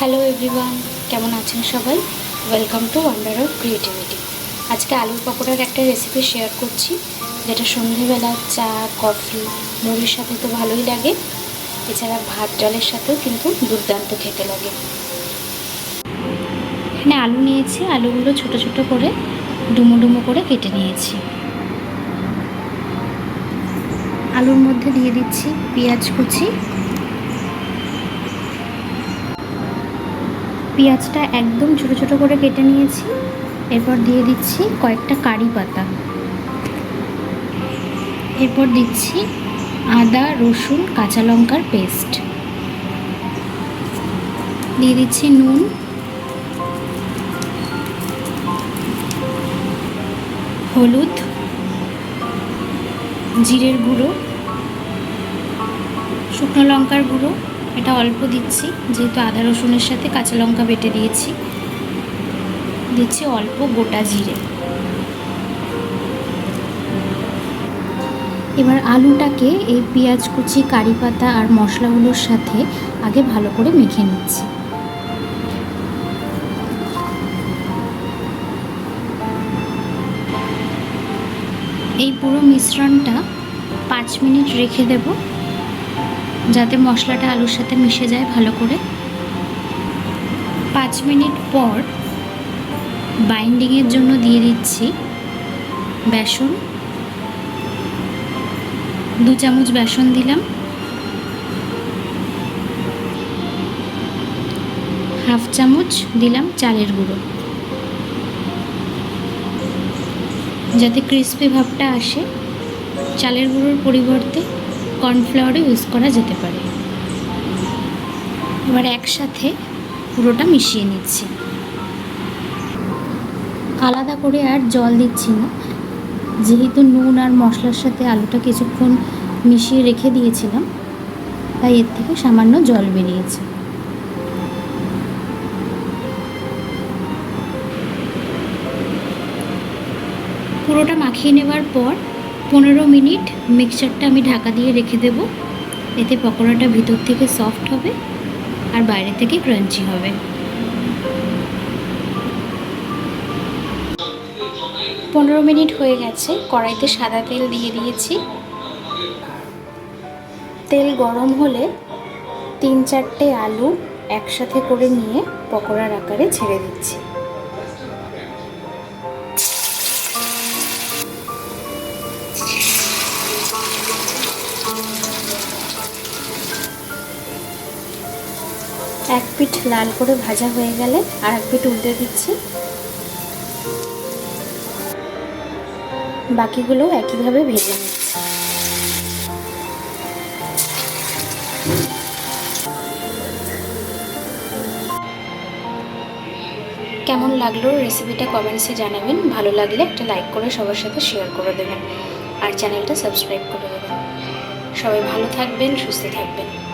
Hello everyone কেমন আছেন সবাই? Welcome to wonder of creativity আজকে আলুর পকোড়ার একটা রেসিপি শেয়ার করছি, যেটা সন্ধেবেলা চা কফি মুড়ির সাথে তো ভালোই লাগে। এছাড়া ভাত, ডালের সাথেও কিন্তু দুর্দান্ত খেতে লাগে। এখানে আলু নিয়েছি, আলুগুলো ছোট ছোট করে ডুমো ডুমো করে কেটে নিয়েছি। আলুর মধ্যে দিয়ে দিচ্ছি পেঁয়াজ কুচি পেঁয়াজটা একদম ছোট ছোট করে কেটে নিয়েছি। এরপর দিয়ে দিচ্ছি কয়েকটা কারি পাতা। এরপর দিচ্ছি আদা, রসুন, কাঁচা লঙ্কার পেস্ট। দিয়ে দিচ্ছি নুন। হলুদ। জিরের গুঁড়ো। শুকনো লঙ্কার গুঁড়ো। এটা অল্প দিচ্ছি, যেহেতু আদা রসুনের সাথে কাঁচা লঙ্কা বেটে দিয়েছি। দিচ্ছি অল্প গোটা জিরে। এবার আলুটাকে এই পেঁয়াজ কুচি, কারি পাতা আর মশলাগুলোর সাথে আগে ভালো করে মেখে নিচ্ছি। এই পুরো মিশ্রণটা পাঁচ মিনিট রেখে দেব। যাতে মশলাটা আলুর সাথে মিশে যায় ভালো করে। পাঁচ মিনিট পর বাইন্ডিংয়ের জন্য দিয়ে দিচ্ছি বেসন। দু চামচ বেসন দিলাম। হাফ চামচ দিলাম চালের গুঁড়ো। যাতে ক্রিস্পি ভাবটা আসে, চালের গুঁড়োর পরিবর্তে কর্নফ্লাওয়ারও ইউজ করা যেতে পারে। এবার একসাথে পুরোটা মিশিয়ে নিচ্ছি। আলাদা করে আর জল দিচ্ছি না। যেহেতু নুন আর মশলার সাথে আলুটা কিছুক্ষণ মিশিয়ে রেখে দিয়েছিলাম, তাই এর থেকে সামান্য জল বেরিয়েছে। পুরোটা মাখিয়ে নেবার পর পনেরো মিনিট মিক্সচারটা আমি ঢাকা দিয়ে রেখে দেব। এতে পকোড়াটা ভিতর থেকে সফট হবে আর বাইরে থেকে ক্রাঞ্চি হবে। পনেরো মিনিট হয়ে গেছে, কড়াইতে সাদা তেল দিয়ে দিয়েছি। তেল গরম হলে তিন চারটে আলু একসাথে করে নিয়ে পকোড়ার আকারে ছেড়ে দিচ্ছি। এক পিঠ লাল করে ভাজা হয়ে গেলে আর এক পিঠ উল্টে দিচ্ছি। বাকিগুলো একইভাবে ভেজে নিচ্ছি। কেমন লাগল রেসিপিটা কমেন্টসে জানাবেন। ভালো লাগলে একটা লাইক করে সবার সাথে শেয়ার করে দেবেন। আর চ্যানেলটা সাবস্ক্রাইব করে দেবেন। সবাই ভালো থাকবেন, সুস্থ থাকবেন।